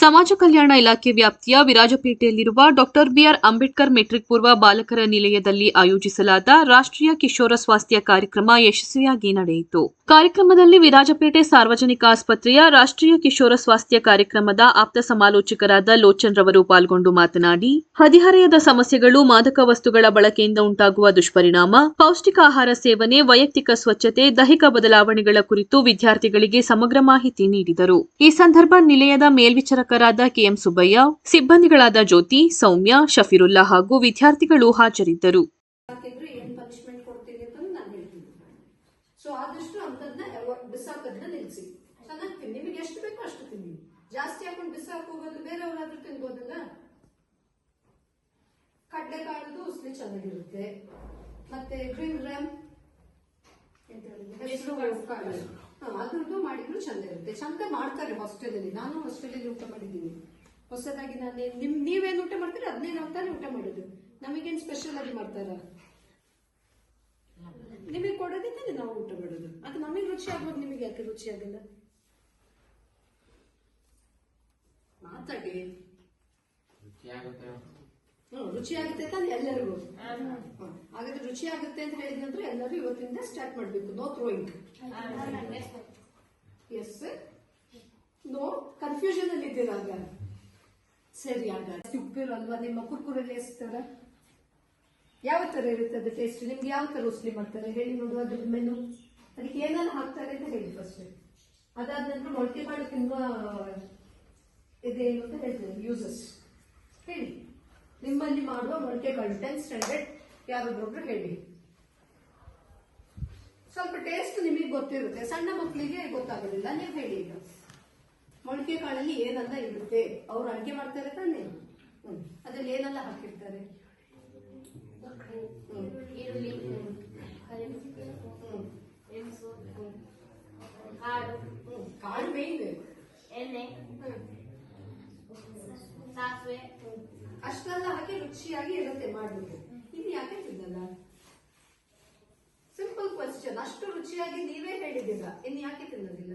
ಸಮಾಜ ಕಲ್ಯಾಣ ಇಲಾಖೆ ವ್ಯಾಪ್ತಿಯ ವಿರಾಜಪೇಟೆಯಲ್ಲಿರುವ doctor B R Ambedkar matric ಪೂರ್ವ ಬಾಲಕರ ನಿಲಯದಲ್ಲಿ ಆಯೋಜಿಸಲಾದ ರಾಷ್ಟ್ರೀಯ ಕಿಶೋರ ಸ್ವಾಸ್ಥ್ಯ ಕಾರ್ಯಕ್ರಮ ಯಶಸ್ವಿಯಾಗಿ ನಡೆಯಿತು. ಕಾರ್ಯಕ್ರಮದಲ್ಲಿ ವಿರಾಜಪೇಟೆ ಸಾರ್ವಜನಿಕ ಆಸ್ಪತ್ರೆಯ ರಾಷ್ಟ್ರೀಯ ಕಿಶೋರ ಸ್ವಾಸ್ಥ್ಯ ಕಾರ್ಯಕ್ರಮದ ಆಪ್ತ ಸಮಾಲೋಚಕರಾದ ಲೋಚನ್ ರವರು ಪಾಲ್ಗೊಂಡು ಮಾತನಾಡಿ, ಹದಿಹರೆಯದ ಸಮಸ್ಯೆಗಳು ಮಾದಕ ವಸ್ತುಗಳ ಬಳಕೆಯಿಂದ ಉಂಟಾಗುವ ದುಷ್ಪರಿಣಾಮ, ಪೌಷ್ಟಿಕ ಆಹಾರ ಸೇವನೆ, ವೈಯಕ್ತಿಕ ಸ್ವಚ್ಛತೆ, ದೈಹಿಕ ಬದಲಾವಣೆಗಳ ಕುರಿತು ವಿದ್ಯಾರ್ಥಿಗಳಿಗೆ ಸಮಗ್ರ ಮಾಹಿತಿ ನೀಡಿದರು. ಈ ಸಂದರ್ಭ ನಿಲಯದ ಮೇಲ್ವಿಚಾರಕರಾದ ಕೆಎಂ ಸುಬ್ಬಯ್ಯ, ಸಿಬ್ಬಂದಿಗಳಾದ ಜ್ಯೋತಿ, ಸೌಮ್ಯ, ಶಫೀರುಲ್ಲಾ ಹಾಗೂ ವಿದ್ಯಾರ್ಥಿಗಳು ಹಾಜರಿದ್ದರು. ಜಾಸ್ತಿ ಹಾಕೊಂಡು ಉಸ್ಲಿ ಚೆನ್ನಾಗಿರುತ್ತೆ. ಮತ್ತೆ ಗ್ರೀನ್ ರ್ಯಾಮ್ ಅದ್ರದ್ದು ಮಾಡಿದ್ರು ಚಂದ ಇರುತ್ತೆ. ಚಂದ ಮಾಡ್ತಾರೆ ಹಾಸ್ಟೆಲ್ ಅಲ್ಲಿ ನಾನು ಹಾಸ್ಟೆಲ್ ಅಲ್ಲಿ ಊಟ ಮಾಡಿದ್ದೀನಿ. ಹೊಸದಾಗಿ ನಾನು ನಿಮ್ ನೀವೇನು ಊಟ ಮಾಡ್ತೀರಿ? ಅದನ್ನೇ ನಾವು ತಾನೇ ಊಟ ಮಾಡೋದು. ನಮಗೇನ್ ಸ್ಪೆಷಲ್ ಆಗಿ ಮಾಡ್ತಾರ? ನಿಮಗೆ ಕೊಡೋದಿದ್ದಾನೆ ನಾವು ಊಟ ಮಾಡೋದು. ಅದು ನಮಗೆ ರುಚಿ ಆಗ್ಬೋದು ನಿಮಗೆ ಯಾಕೆ ರುಚಿ ಆಗಲ್ಲ? ಮಾತಾಡಿ. ಹ್ಮ್ ರುಚಿ ಆಗುತ್ತೆ ಅಂತ ಎಲ್ಲರಿಗೂ. ಹಾಗಾದ್ರೆ ರುಚಿ ಆಗುತ್ತೆ ಅಂತ ಹೇಳಿದ್ನಂದ್ರೆ ಎಲ್ಲರೂ ಇವತ್ತಿಂದ ಸ್ಟಾರ್ಟ್ ಮಾಡಬೇಕು. No throwing yes no confusion ಅಲ್ಲಿ ಇದ್ದೀರ ಆಗ ಸರಿ ಆಗ ಉಪ್ಪಿರಲ್ವಾ ನಿಮ್ಮ ಕುರ್ಕುರಲ್ಲಿ ಎಸ್ತಾರ ಯಾವ ತರ ಇರುತ್ತೆ ಅದು ಟೇಸ್ಟ್ ನಿಮ್ಗೆ ಯಾವ ತರ ಉಸ್ಲಿ ಮಾಡ್ತಾರೆ? ಹೇಳಿ ನೋಡುವ ಅದ್ರ ಮೆನು ಅದಕ್ಕೆ ಏನೆಲ್ಲ ಹಾಕ್ತಾರೆ ಅಂತ ಹೇಳಿ ಫಸ್ಟ್ ಅದಾದ ನಂತರ ಮೊಳಕೆ ಮಾಡಿ ತಿನ್ನುವ ಏನು ಅಂತ ಹೇಳ್ತೇನೆ ಯೂಸಸ್ ನಿಮ್ಮಲ್ಲಿ ಮಾಡುವ ಮೊಳಕೆ ಕಾಳು ಸ್ಟ್ಯಾಂಡರ್ಡ್ ಯಾರೊಬ್ಬರೊಬ್ರು ಹೇಳಿ. ಸ್ವಲ್ಪ ಟೇಸ್ಟ್ ನಿಮಗೆ ಗೊತ್ತಿರುತ್ತೆ. ಸಣ್ಣ ಮಕ್ಕಳಿಗೆ ಗೊತ್ತಾಗೋದಿಲ್ಲ ನೀವು ಹೇಳಿ ಈಗ. ಮೊಳಕೆ ಕಾಳಲ್ಲಿ ಏನೆಲ್ಲ ಇರುತ್ತೆ ಅವ್ರು ಅಡುಗೆ ಮಾಡ್ತಾರೆ ತಾನೇ? ಅದ್ರಲ್ಲಿ ಏನೆಲ್ಲ ಹಾಕಿರ್ತಾರೆ. ಈರುಳ್ಳಿ. ಕಾಳು. ಕಾಳು ಮೇಯ್ನ್ ಎಣ್ಣೆ. ಅಷ್ಟೆಲ್ಲ ಹಾಕಿ ರುಚಿಯಾಗಿ ಇರುತ್ತೆ ಮಾಡ್ಲಿಕ್ಕೆ. ಇದು ಯಾಕೆ ತಿನ್ನಲ್ಲ ಸಿಂಪಲ್ ಕ್ವಶನ್ ಅಷ್ಟು ರುಚಿಯಾಗಿ ನೀವೇ ಹೇಳಿದ್ದೀರಾ. ಇನ್ನು ಯಾಕೆ ತಿನ್ನೋದಿಲ್ಲ?